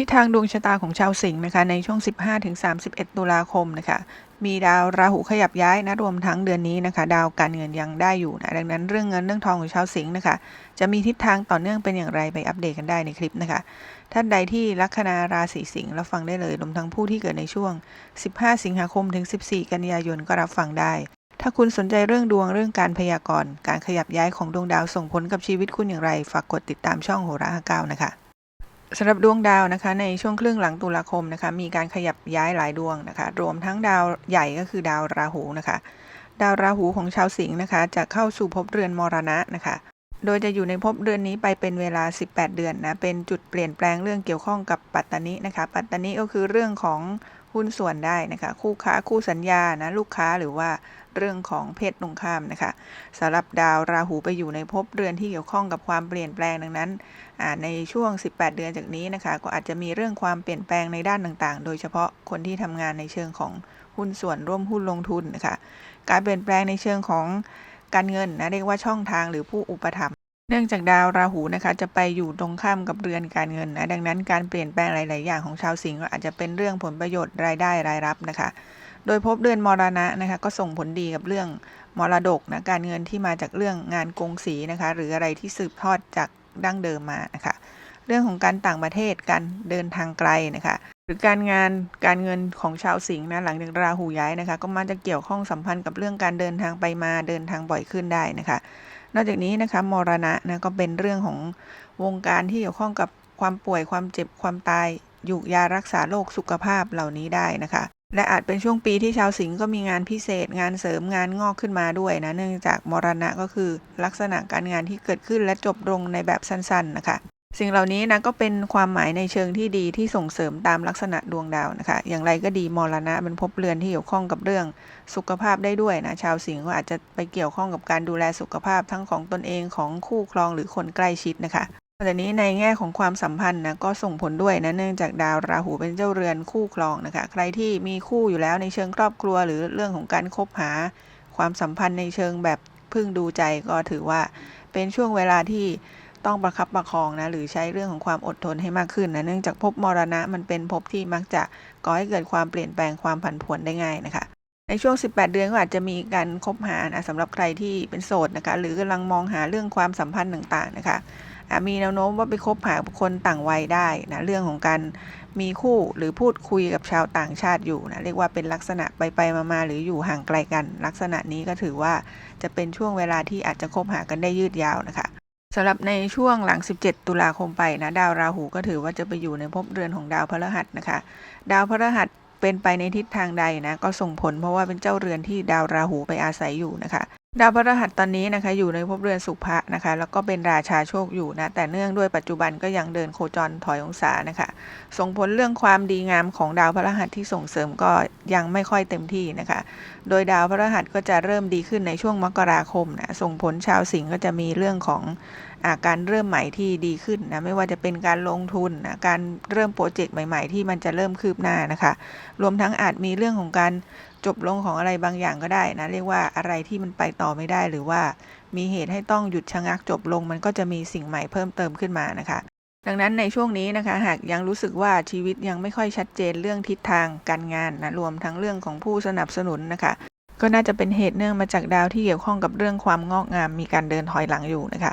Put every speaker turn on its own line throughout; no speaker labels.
ทิศทางดวงชะตาของชาวสิงห์นะคะในช่วง 15-31 ตุลาคมนะคะมีดาวราหูขยับย้ายนะรวมทั้งเดือนนี้นะคะ ดาวการเงินยังได้อยู่นะดังนั้นเรื่องเงินเรื่องทองของชาวสิงห์นะคะ จะมีทิศทางต่อเนื่องเป็นอย่างไรไปอัปเดตกันได้ในคลิปนะคะ ท่านใดที่ลัคนาราศีสิงห์รับฟังได้เลยรวมทั้งผู้ที่เกิดในช่วง 15 สิงหาคมถึง 14 กันยายนก็รับฟังได้ ถ้าคุณสนใจเรื่องดวงเรื่องการพยากรณ์การขยับย้ายของดวงดาวส่งผลกับชีวิตคุณอย่างไร ฝากกดติดตามช่องโหราฮาเก้านะคะ สำหรับดวงดาวนะคะในช่วงครึ่งหลังตุลาคมนะคะมีการขยับย้ายหลายดวงนะคะ รวมทั้งดาวใหญ่ก็คือดาวราหูนะคะ ดาวราหูของชาวสิงห์นะคะ จะเข้าสู่ภพเรือนมรณะนะคะ โดยจะอยู่ในภพเรือนนี้ไปเป็นเวลา 18 เดือนนะเป็นจุดเปลี่ยนแปลงเรื่องเกี่ยวข้องกับปัตตานินะคะ ปัตตานิก็คือเรื่องของ หุ้นส่วนได้นะคะ คู่ค้าคู่สัญญานะลูกค้าหรือว่าเรื่องของเพศตรงข้ามนะคะสำหรับดาวราหูไปอยู่ในภพเรือนที่เกี่ยวข้องกับความเปลี่ยนแปลงดังนั้นในช่วง 18 เดือนจากนี้นะคะ ก็อาจจะมีเรื่องความเปลี่ยนแปลงในด้านต่างๆ โดยเฉพาะคนที่ทำงานในเชิงของหุ้นส่วนร่วมหุ้นลงทุนนะคะ การเปลี่ยนแปลงในเชิงของการเงินนะเรียกว่าช่องทางหรือผู้อุปถัมภ์ เนื่องจากดาวราหูนะคะจะไปอยู่ตรงข้ามกับเรือนการเงินนะดังนั้นการเปลี่ยนแปลงหลาย ๆ อย่างของชาวสิงห์อาจจะเป็นเรื่องผลประโยชน์รายได้รายรับนะคะ โดยพบเดือนมรณะนะคะก็ส่งผลดีกับเรื่องมรดกนะการเงินที่มาจากเรื่องงานกงสีนะคะหรืออะไรที่สืบทอดจากดั้งเดิมมานะคะเรื่องของการต่างประเทศการเดินทางไกลนะคะหรือการงานการเงินของชาวสิงห์นะหลังจากราหูย้ายนะคะ ก็มักจะเกี่ยวข้องสัมพันธ์กับเรื่องการเดินทางไปมาเดินทางบ่อยขึ้นได้นะคะ นอกจากนี้นะคะมรณะนะก็เป็นเรื่องของวงการที่เกี่ยวข้องกับความป่วยความเจ็บความตายอยู่ยารักษาโรคสุขภาพเหล่านี้ได้นะคะ และอาจเป็นช่วงปีที่ชาวสิงห์ก็มีงานพิเศษ งานเสริมงานงอกขึ้นมาด้วยนะเนื่องจากมรณะก็คือลักษณะการงานที่เกิดขึ้นและจบลงในแบบสั้น ๆ นะคะ สิ่งเหล่านี้นะก็เป็นความหมายในเชิงที่ดีที่ส่งเสริมตามลักษณะดวงดาวนะคะ อย่างไรก็ดีมรณะเป็นภพเรือนที่เกี่ยวข้องกับเรื่องสุขภาพได้ด้วยนะชาวสิงห์ก็อาจจะไปเกี่ยวข้องกับการดูแลสุขภาพทั้งของตนเองของคู่ครองหรือคนใกล้ชิดนะคะแต่นี้ในแง่ของความสัมพันธ์นะก็ส่งผลด้วยนะเนื่องจากดาวราหูเป็นเจ้าเรือนคู่ครองนะคะ ใครที่มีคู่อยู่แล้วในเชิงครอบครัว หรือเรื่องของการคบหา ความสัมพันธ์ในเชิงแบบพึ่งดูใจก็ถือว่าเป็นช่วงเวลาที่ ต้องประคับประคองนะหรือใช้เรื่องของความอดทนให้มากขึ้นนะเนื่องจากภพมรณะมันเป็นภพที่มักจะก่อให้เกิดความเปลี่ยนแปลงความผันผวนได้ง่ายนะคะในช่วง 18 เดือนก็อาจจะมีการคบหานะสำหรับใครที่เป็นโสดนะคะหรือกำลังมองหาเรื่องความสัมพันธ์ต่างๆนะคะมีแนวโน้มว่าไปคบหาคนต่างวัยได้นะเรื่องของการมีคู่หรือพูดคุยกับชาวต่างชาติอยู่นะเรียกว่าเป็นลักษณะไปไปมาๆหรืออยู่ห่างไกลกัน ลักษณะนี้ก็ถือว่าจะเป็นช่วงเวลาที่อาจจะคบหากันได้ยืดยาวนะคะ สำหรับในช่วงหลัง 17 ตุลาคมไปนะดาวราหูก็ถือว่าจะไปอยู่ในภพเรือนของดาวพฤหัสนะคะ ดาวพฤหัสเป็นไปในทิศทางใดนะก็ส่งผลเพราะว่าเป็นเจ้าเรือนที่ดาวราหูไปอาศัยอยู่นะคะ ดาวพฤหัสตอนนี้นะคะอยู่ในภพเรือนสุภะนะคะแล้วก็เป็นราชาโชคอยู่นะแต่เนื่องด้วยปัจจุบันก็ยังเดินโคจรถอยองศานะคะส่งผลเรื่องความดีงามของดาวพฤหัสที่ส่งเสริมก็ยังไม่ค่อยเต็มที่นะคะ โดยดาวพฤหัสก็จะเริ่มดีขึ้นในช่วงมกราคมนะส่งผลชาวสิงห์ก็จะมีเรื่องของ การเริ่มใหม่ที่ดีขึ้นนะไม่ว่าจะเป็นการลงทุนนะการเริ่มโปรเจกต์ใหม่ ๆ ที่มันจะเริ่มคืบหน้านะคะ รวมทั้งอาจมีเรื่องของการจบลงของอะไรบางอย่างก็ได้นะเรียกว่าอะไรที่มันไปต่อไม่ได้หรือว่ามีเหตุให้ต้องหยุดชะงักจบลง มันก็จะมีสิ่งใหม่เพิ่มเติมขึ้นมานะคะ ดังนั้นในช่วงนี้นะคะ หากยังรู้สึกว่าชีวิตยังไม่ค่อยชัดเจนเรื่องทิศทางการงานนะรวมทั้งเรื่องของผู้สนับสนุนนะคะก็น่าจะเป็นเหตุเนื่องมาจากดาวที่เกี่ยวข้องกับเรื่องความงอกงามมีการเดินถอยหลังอยู่นะคะ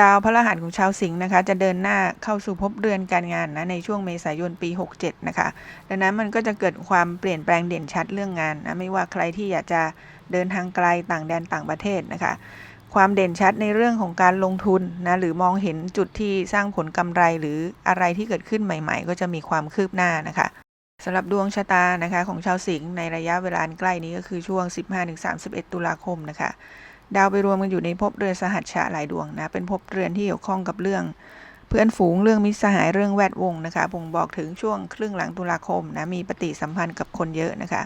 ดาวพระรหัสของชาวสิงห์นะคะ จะเดินหน้าเข้าสู่ภพเรือนการงานนะในช่วงเมษายนปี 67 นะคะ ดังนั้นมันก็จะเกิดความเปลี่ยนแปลงเด่นชัดเรื่องงานนะไม่ว่าใครที่อยากจะเดินทางไกลต่างแดนต่างประเทศนะคะ ความเด่นชัดในเรื่องของการลงทุนนะหรือมองเห็นจุดที่สร้างผลกำไรหรืออะไรที่เกิดขึ้นใหม่ๆ ก็จะมีความคืบหน้านะคะสำหรับดวงชะตานะคะของชาวสิงห์ในระยะเวลาใกล้นี้ก็คือช่วง 15-31 ตุลาคมนะคะ ดาวไปรวมกันอยู่ในภพเรือนสหัชชะหลายดวงนะ เป็นภพเรือนที่เกี่ยวข้องกับเรื่อง เพื่อนฝูงเรื่องมิตรสหายเรื่องแวดวงนะคะบ่งบอกถึงช่วงครึ่งหลังตุลาคมนะมีปฏิสัมพันธ์กับคนเยอะนะคะ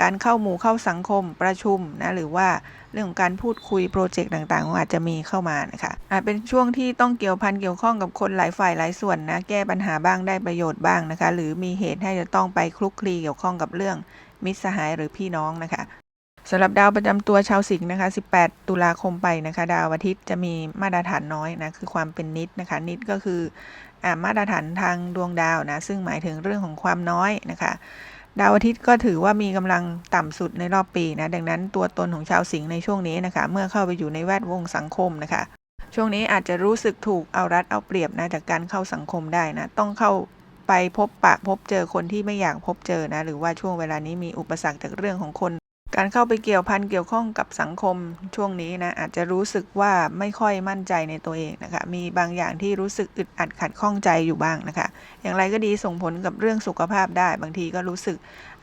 การเข้าหมู่เข้าสังคมประชุมนะหรือว่าเรื่องของการพูดคุยโปรเจกต์ต่างๆอาจจะมีเข้ามานะคะอาจเป็นช่วงที่ต้องเกี่ยวพันเกี่ยวข้องกับคนหลายฝ่ายหลายส่วนนะแก้ปัญหาบ้างได้ประโยชน์บ้างนะคะ หรือมีเหตุให้จะต้องไปคลุกคลีเกี่ยวข้องกับเรื่องมิตรสหายหรือพี่น้องนะคะ สำหรับดาวประจำตัวชาวสิงห์นะคะ 18 ตุลาคมไปนะคะ ดาวอาทิตย์จะมีมาตรฐานน้อยนะ คือความเป็นนิดนะคะ นิดก็คืออมาตรฐานทางดวงดาวนะ ซึ่งหมายถึงเรื่องของความน้อยนะคะ ดาวอาทิตย์ก็ถือว่ามีกำลังต่ำสุดในรอบปีนะ ดังนั้นตัวตนของชาวสิงห์ในช่วงนี้นะคะ เมื่อเข้าไปอยู่ในแวดวงสังคมนะคะ ช่วงนี้อาจจะรู้สึกถูกเอารัดเอาเปรียบนะจากการเข้าสังคมได้นะ ต้องเข้าไปพบปะพบเจอคนที่ไม่อยากพบเจอนะ หรือว่าช่วงเวลานี้มีอุปสรรคจากเรื่องของคน การเข้าไปเกี่ยวพันเกี่ยวข้องกับสังคมช่วงนี้นะอาจจะรู้สึกว่าไม่ค่อยมั่นใจในตัวเองนะคะ มีบางอย่างที่รู้สึกอึดอัดขัดข้องใจอยู่บ้างนะคะ อย่างไรก็ดีส่งผลกับเรื่องสุขภาพได้ บางทีก็รู้สึก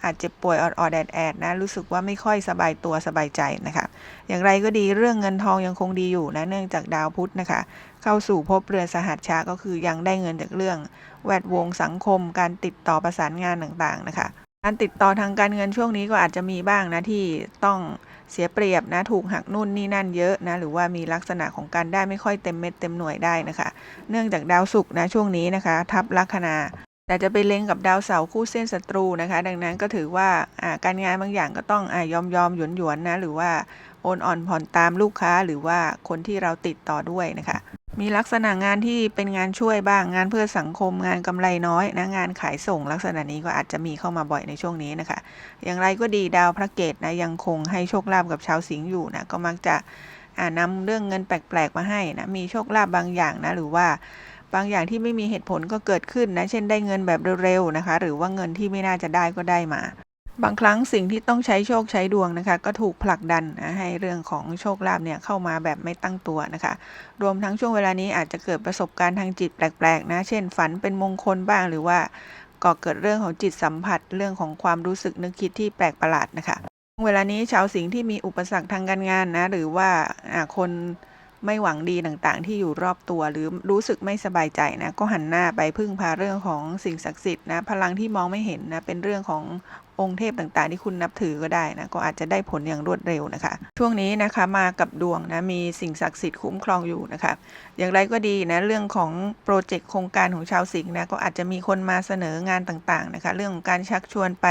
อาจเจ็บป่วยออดๆแอดแอดนะรู้สึกว่าไม่ค่อยสบายตัวสบายใจนะคะ อย่างไรก็ดีเรื่องเงินทองยังคงดีอยู่นะเนื่องจากดาวพุธนะคะ เข้าสู่ภพเรือสหัสชาก็คือยังได้เงินจากเรื่อง แวดวงสังคม การติดต่อประสานงานต่างๆนะคะ การติดต่อทางการเงินช่วงนี้ก็อาจจะมีบ้างนะที่ต้องเสียเปรียบนะถูกหักนู่นนี่นั่นเยอะนะหรือว่ามีลักษณะของการได้ไม่ค่อยเต็มเม็ดเต็มหน่วยได้นะคะ เนื่องจากดาวศุกร์นะช่วงนี้นะคะ ทับลัคนา แต่จะไปเล็งกับดาวเสาร์คู่เส้นศัตรูนะคะ ดังนั้นก็ถือว่าการงานบางอย่างก็ต้องอยอมยอมหยวนหยวนนะ หรือว่าโอนอ่อนผ่อนตามลูกค้าหรือว่าคนที่เราติดต่อด้วยนะคะ มีลักษณะงานที่เป็นงานช่วยบ้างงานเพื่อสังคมงานกำไรน้อยนะงานขายส่งลักษณะนี้ก็อาจจะมีเข้ามาบ่อยในช่วงนี้นะคะ อย่างไรก็ดีดาวพระเกตนะยังคงให้โชคลาภกับชาวสิงห์อยู่นะก็มักจะอ่านำเรื่องเงินแปลกๆมาให้นะมีโชคลาภบางอย่างนะหรือว่า บางอย่างที่ไม่มีเหตุผลก็เกิดขึ้นนะ เช่นได้เงินแบบเร็วๆนะคะ หรือว่าเงินที่ไม่น่าจะได้ก็ได้มา บางครั้งสิ่งที่ต้องใช้โชคใช้ดวงนะคะ ก็ถูกผลักดันนะให้เรื่องของโชคลาภเนี่ยเข้ามาแบบไม่ตั้งตัวนะคะ รวมทั้งช่วงเวลานี้อาจจะเกิดประสบการณ์ทางจิตแปลกๆนะ เช่น ฝันเป็นมงคลบ้างหรือว่าก่อเกิดเรื่องของจิตสัมผัสเรื่องของความรู้สึกนึกคิดที่แปลกประหลาดนะคะ เวลานี้ชาวสิงห์ที่มีอุปสรรคทางการงานนะหรือว่าอ่าคน ไม่หวังดีต่างๆ ที่อยู่รอบตัวหรือรู้สึกไม่สบายใจนะก็หันหน้าไปพึ่งพาเรื่องของสิ่งศักดิ์สิทธิ์นะพลังที่มองไม่เห็นนะเป็นเรื่องขององค์เทพต่างๆ ที่คุณนับถือก็ได้นะก็อาจจะได้ผลอย่างรวดเร็วนะคะ ช่วงนี้นะคะมากับดวงนะมีสิ่งศักดิ์สิทธิ์คุ้มครองอยู่นะคะอย่างไรก็ดีนะเรื่องของโปรเจกต์โครงการของชาวสิงห์นะก็อาจจะมีคนมาเสนองานต่างๆนะคะเรื่องของการชักชวนไป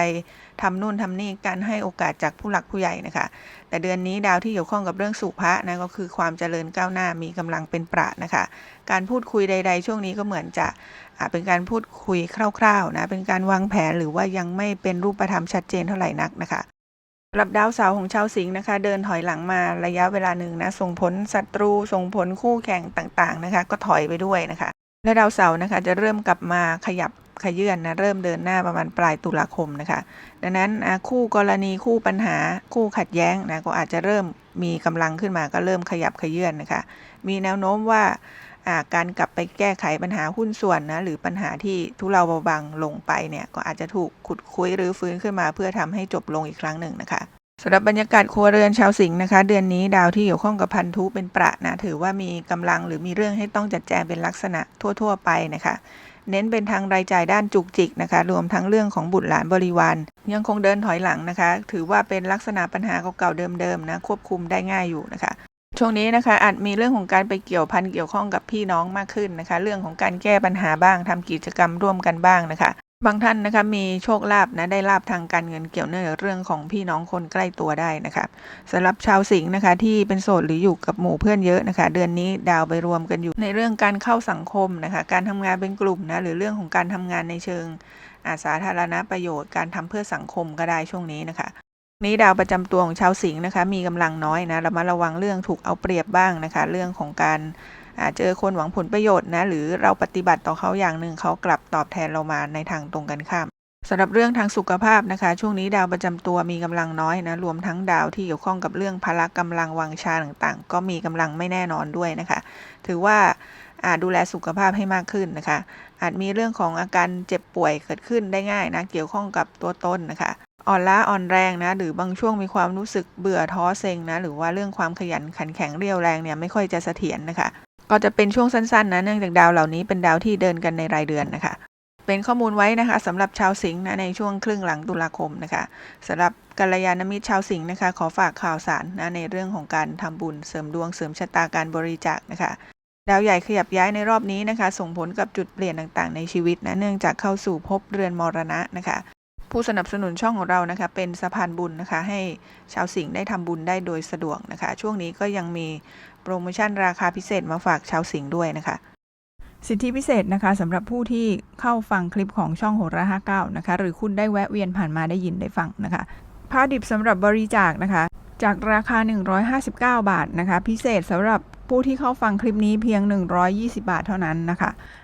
ทำนู่นทำนี่การให้โอกาสจากผู้หลักผู้ใหญ่นะคะแต่เดือนนี้ดาวที่เกี่ยวข้องกับเรื่องสุภะนะก็คือความเจริญก้าวหน้ามีกำลังเป็นประนะคะ การพูดคุยใด ๆ ช่วงนี้ก็เหมือนจะเป็นการพูดคุยคร่าวๆนะเป็นการวางแผนหรือว่ายังไม่เป็นรูปธรรมชัดเจนเท่าไหร่นักนะคะสำหรับดาวเสาร์ของชาวสิงห์นะคะ เดินถอยหลังมาระยะเวลาหนึ่งนะส่งผลศัตรูส่งผลคู่แข่งต่างๆนะคะ ก็ถอยไปด้วยนะคะและดาวเสาร์นะคะจะเริ่มกลับมาขยับขยื่นนะเริ่มเดินหน้าประมาณปลายตุลาคมนะคะ ดังนั้นคู่กรณีคู่ปัญหาคู่ขัดแย้งนะก็อาจจะเริ่มมีกำลังขึ้นมาก็เริ่มขยับขยื่นนะคะ มีแนวโน้มว่า การกลับไปแก้ไขปัญหาหุ้นส่วนนะหรือปัญหาที่ทุเลาเบาบางลงไปเนี่ยก็อาจจะถูกขุดคุยหรือฟื้นขึ้นมา เพื่อทำให้จบลงอีกครั้งหนึ่งนะคะสำหรับบรรยากาศครัวเรือนชาวสิงห์นะคะ เดือนนี้ดาวที่เกี่ยวข้องกับพันธุเป็นประนะถือว่ามีกำลังหรือมีเรื่องให้ต้องจัดแจงเป็นลักษณะทั่ว ๆ ไปนะคะเน้นเป็นทางรายจ่ายด้านจุกจิกนะคะ รวมทั้งเรื่องของบุตรหลานบริวาร ยังคงเดินถอยหลังนะคะ ถือว่าเป็นลักษณะปัญหาเก่าๆเดิมๆนะควบคุมได้ง่ายอยู่นะคะ ช่วงนี้นะคะอาจมีเรื่องของการไปเกี่ยวพันเกี่ยวข้องกับพี่น้องมากขึ้นนะคะ เรื่องของการแก้ปัญหาบ้างทำกิจกรรมร่วมกันบ้างนะคะ บางท่านนะคะมีโชคลาภนะได้ลาบทางการเงินเกี่ยวเนื่องกับเรื่องของพี่น้องคนใกล้ตัวได้นะคะสำหรับชาวสิงห์นะคะ ที่เป็นโสดหรืออยู่กับหมู่เพื่อนเยอะนะคะ เดือนนี้ดาวไปรวมกันอยู่ในเรื่องการเข้าสังคมนะคะ การทำงานเป็นกลุ่มนะหรือเรื่องของการทำงานในเชิงอาสาธารณประโยชน์การทำเพื่อสังคมก็ได้ช่วงนี้นะคะ นี้ดาวประจำตัวของชาวสิงห์นะคะ มีกำลังน้อยนะระมัดระวังเรื่องถูกเอาเปรียบบ้างนะคะ เรื่องของการเจอคนหวังผลประโยชน์นะหรือเราปฏิบัติต่อเขาอย่างหนึ่งเขากลับตอบแทนเรามาในทางตรงกันข้ามสำหรับเรื่องทางสุขภาพนะคะ ช่วงนี้ดาวประจำตัวมีกำลังน้อยนะรวมทั้งดาวที่เกี่ยวข้องกับเรื่องพละกำลังวังชาต่างๆ ก็มีกำลังไม่แน่นอนด้วยนะคะ ถือว่าอาจดูแลสุขภาพให้มากขึ้นนะคะ อาจมีเรื่องของอาการเจ็บป่วยเกิดขึ้นได้ง่ายนะเกี่ยวข้องกับตัวตนนะคะ อ่อนล้าอ่อนแรงนะ หรือบางช่วงมีความรู้สึกเบื่อท้อเซ็งนะ หรือว่าเรื่องความขยันขันแข็งเรียวแรงเนี่ยไม่ค่อยจะเสถียรนะคะ ก็จะเป็นช่วงสั้นๆนะ เนื่องจากดาวเหล่านี้เป็นดาวที่เดินกันในรายเดือนนะคะ เป็นข้อมูลไว้นะคะสำหรับชาวสิงห์นะในช่วงครึ่งหลังตุลาคมนะคะสำหรับกัลยาณมิตรชาวสิงห์นะคะ ขอฝากข่าวสารนะในเรื่องของการทำบุญเสริมดวงเสริมชะตาการบริจาคนะคะดาวใหญ่ขยับย้ายในรอบนี้นะคะ ส่งผลกับจุดเปลี่ยนต่างๆ ในชีวิตนะเนื่องจากเข้าสู่ภพเรือนมรณะนะคะ ผู้สนับสนุนช่องของเรานะคะเป็นสะพานบุญนะคะให้ชาวสิงห์ได้ทำบุญได้โดยสะดวกนะคะ ช่วงนี้ก็ยังมีโปรโมชั่นราคาพิเศษมาฝากชาวสิงห์ด้วยนะคะสิทธิพิเศษนะคะสำหรับผู้ที่เข้าฟังคลิปของช่องโหราห้าเก้านะคะหรือคุณได้แวะเวียนผ่านมาได้ยินได้ฟังนะคะผ้าดิบสำหรับบริจาคนะคะ จากราคา 159 บาทนะคะ พิเศษสำหรับผู้ที่เข้าฟังคลิปนี้เพียง 120 บาทเท่านั้นนะคะอะ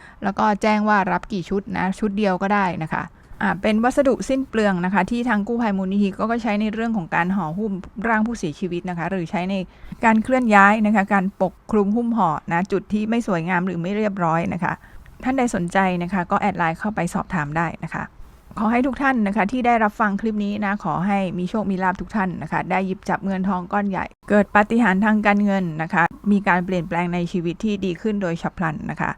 แล้วก็แจ้งว่ารับกี่ชุดนะ ชุดเดียวก็ได้นะคะอ่าเป็นวัสดุสิ้นเปลืองนะคะ ที่ทางกู้ภัยมูลนิธิก็ก็ใช้ในเรื่องของการห่อหุ้มร่างผู้เสียชีวิตนะคะ หรือใช้ในการเคลื่อนย้ายนะคะ การปกคลุมหุ้มห่อนะจุดที่ไม่สวยงามหรือไม่เรียบร้อยนะคะ ท่านใดสนใจนะคะ ก็แอดไลน์เข้าไปสอบถามได้นะคะ ขอให้ทุกท่านนะคะ ที่ได้รับฟังคลิปนี้นะขอให้มีโชคมีลาภทุกท่านนะคะ ได้หยิบจับเงินทองก้อนใหญ่ เกิดปาฏิหาริย์ทางการเงินนะคะ มีการเปลี่ยนแปลงในชีวิตที่ดีขึ้นโดยฉับพลันนะคะ